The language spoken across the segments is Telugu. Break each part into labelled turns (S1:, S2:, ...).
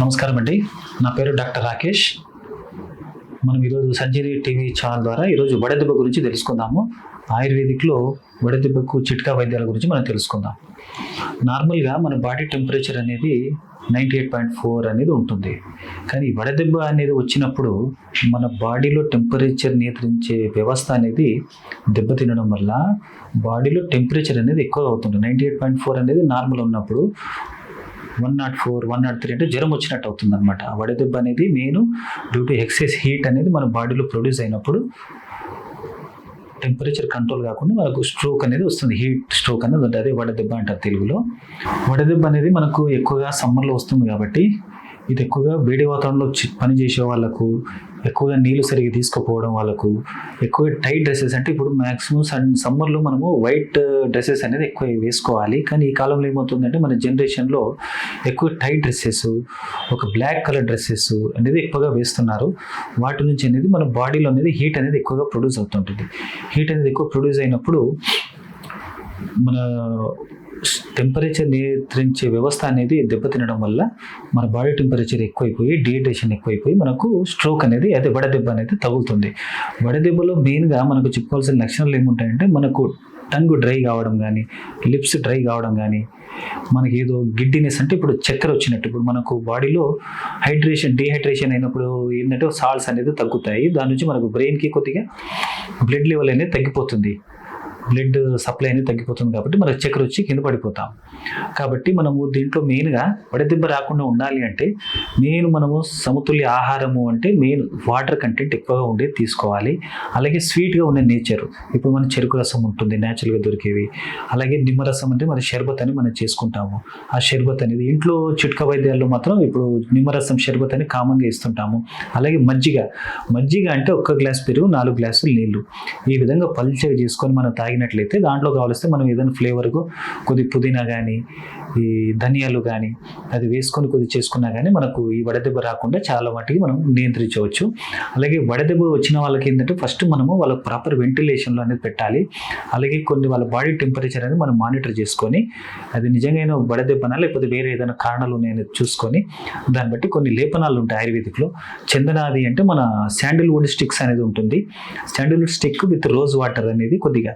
S1: నమస్కారం అండి. నా పేరు డాక్టర్ రాకేష్. మనం ఈరోజు సంజీవి టీవీ ఛానల్ ద్వారా ఈరోజు వడదెబ్బ గురించి తెలుసుకుందాము. ఆయుర్వేదిక్లో వడదెబ్బకు చిట్కా వైద్యాల గురించి మనం తెలుసుకుందాం. నార్మల్గా మన బాడీ టెంపరేచర్ అనేది నైంటీ ఎయిట్ పాయింట్ ఫోర్ అనేది ఉంటుంది. కానీ వడదెబ్బ అనేది వచ్చినప్పుడు మన బాడీలో టెంపరేచర్ నియంత్రించే వ్యవస్థ అనేది దెబ్బతినడం వల్ల బాడీలో టెంపరేచర్ అనేది ఎక్కువ అవుతుంది. నైంటీ ఎయిట్ పాయింట్ ఫోర్ అనేది నార్మల్ ఉన్నప్పుడు one nought four one nought three అంటే జ్వరం వచ్చినట్టు అవుతుంది అనమాట వడదెబ్బ అనేది main due to excess heat అనేది మన బాడీలో ప్రొడ్యూస్ అయినప్పుడు టెంపరేచర్ కంట్రోల్ కాకుండా మనకు స్ట్రోక్ అనేది వస్తుంది. హీట్ స్ట్రోక్ అనేది ఉంటుంది. అదే వడదెబ్బ అంటారు తెలుగులో. వడదెబ్బ అనేది మనకు ఎక్కువగా సమ్మర్లో వస్తుంది కాబట్టి ఇది ఎక్కువగా వేడి వాతావరణంలో చి- పని చేసే వాళ్ళకు ఎక్కువగా నీళ్ళు సరిగ్గా తీసుకుపోవడం వాళ్ళకు ఎక్కువ టైట్ డ్రెస్సెస్ అంటే ఇప్పుడు మ్యాక్సిమం సన్ సమ్మర్లో మనము వైట్ డ్రెస్సెస్ అనేది ఎక్కువ వేసుకోవాలి. కానీ ఈ కాలంలో ఏమవుతుందంటే మన జనరేషన్లో ఎక్కువ టైట్ డ్రెస్సెస్ ఒక బ్లాక్ కలర్ డ్రెస్సెస్ అనేది ఎక్కువగా వేస్తున్నారు. వాటి నుంచి అనేది మన బాడీలో అనేది హీట్ అనేది ఎక్కువగా ప్రొడ్యూస్ అవుతుంటుంది. హీట్ అనేది ఎక్కువ ప్రొడ్యూస్ అయినప్పుడు మన టెంపరేచర్ నియంత్రించే వ్యవస్థ అనేది దెబ్బతినడం వల్ల మన బాడీ టెంపరేచర్ ఎక్కువైపోయి డిహైడ్రేషన్ ఎక్కువైపోయి మనకు స్ట్రోక్ అనేది అదే వడదెబ్బ అనేది తగులుతుంది. వడదెబ్బలో మెయిన్గా మనకు చెప్పుకోవాల్సిన లక్షణాలు ఏముంటాయంటే మనకు టంగ్ డ్రై కావడం కానీ లిప్స్ డ్రై కావడం కానీ మనకి ఏదో గిడ్డినెస్ అంటే ఇప్పుడు చక్కెర వచ్చినట్టు. ఇప్పుడు మనకు బాడీలో హైడ్రేషన్ డిహైడ్రేషన్ అయినప్పుడు ఏంటంటే సాల్ట్స్ అనేది తగ్గుతాయి. దాని నుంచి మనకు బ్రెయిన్కి కొద్దిగా బ్లడ్ లెవెల్ అనేది తగ్గిపోతుంది. బ్లడ్ సప్లై అనేది తగ్గిపోతుంది కాబట్టి మనకు చక్కెర వచ్చి కింద పడిపోతాం. కాబట్టి మనము దీంట్లో మెయిన్గా వడదెబ్బ రాకుండా ఉండాలి అంటే మెయిన్ మనము సమతుల్య ఆహారము అంటే మెయిన్ వాటర్ కంటెంట్ ఎక్కువగా ఉండేది తీసుకోవాలి. అలాగే స్వీట్గా ఉన్న నేచర్ ఇప్పుడు మన చెరుకు రసం ఉంటుంది న్యాచురల్గా దొరికేవి. అలాగే నిమ్మరసం అంటే మన షర్బత్ అని మనం చేసుకుంటాము. ఆ షర్బత్ అనేది ఇంట్లో చిట్కా వైద్యాల్లో మాత్రం ఇప్పుడు నిమ్మరసం షర్బత్ అని కామన్గా ఇస్తుంటాము. అలాగే మజ్జిగ. మజ్జిగ అంటే ఒక్క గ్లాస్ పెరుగు నాలుగు గ్లాసులు నీళ్ళు ఈ విధంగా పల్చగా చేసుకొని మనం తాగినట్లయితే దాంట్లో కావలిస్తే మనం ఏదైనా ఫ్లేవర్కు కొద్ది పుదీనా కానీ ఈ ధనియాలు కానీ అది వేసుకొని కొద్ది చేసుకున్నా కానీ మనకు ఈ వడదెబ్బ రాకుండా చాలా వాటికి మనం నియంత్రించవచ్చు. అలాగే వడదెబ్బ వచ్చిన వాళ్ళకి ఏంటంటే ఫస్ట్ మనము వాళ్ళకి ప్రాపర్ వెంటిలేషన్లో అనేది పెట్టాలి. అలాగే కొన్ని వాళ్ళ బాడీ టెంపరేచర్ అనేది మనం మానిటర్ చేసుకొని అది నిజంగా వడదెబ్బనా లేకపోతే వేరే ఏదైనా కారణాలు ఉన్నాయని చూసుకొని దాన్ని బట్టి కొన్ని లేపనాలు ఉంటాయి ఆయుర్వేదిక్లో. చందనాది అంటే మన శాండిల్వుడ్ స్టిక్స్ అనేది ఉంటుంది. Sandalwood stick with rose water అనేది కొద్దిగా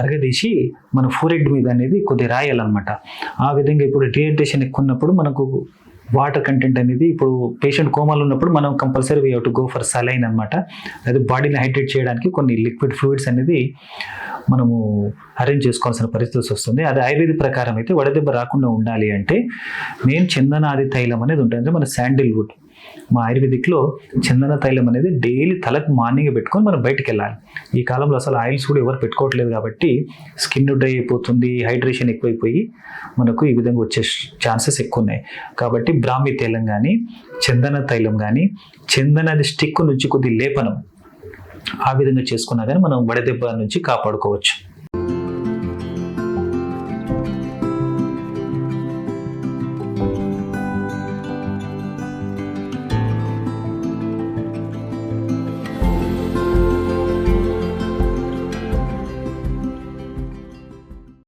S1: అరగదీసి మన ఫోరెడ్ మీద అనేది కొద్దిగా రాయాలన్నమాట. ఆ విధంగా ఇప్పుడు డిహైడ్రేషన్ ఎక్కువ ఉన్నప్పుడు మనకు వాటర్ కంటెంట్ అనేది ఇప్పుడు పేషెంట్ కోమాలో ఉన్నప్పుడు మనం compulsory we to go for saline అనమాట అది బాడీని హైడ్రేట్ చేయడానికి కొన్ని లిక్విడ్ ఫ్లూయిడ్స్ అనేది మనము అరేంజ్ చేసుకోవాల్సిన పరిస్థితి వస్తుంది. అది ఆయుర్వేద ప్రకారం అయితే వడదెబ్బ రాకుండా ఉండాలి అంటే మెయిన్ చందనాది తైలం అనేది ఉంటుంది. అంటే మన శాండిల్వుడ్ మా ఆయుర్వేదిక్లో చందన తైలం అనేది డైలీ తలకు మార్నింగ్ పెట్టుకొని మనం బయటికి వెళ్ళాలి ఈ కాలంలో అసలు ఆయిల్స్ కూడా ఎవరు పెట్టుకోవట్లేదు కాబట్టి స్కిన్ డ్రై అయిపోతుంది హైడ్రేషన్ ఎక్కువైపోయి మనకు ఈ విధంగా వచ్చే ఛాన్సెస్ ఎక్కువ ఉన్నాయి కాబట్టి బ్రాహ్మి తైలం కానీ చందన తైలం కానీ చందనది స్టిక్ నుంచి కొద్ది లేపనం ఆ విధంగా చేసుకున్నా కానీ మనం వడదెబ్బ నుంచి కాపాడుకోవచ్చు.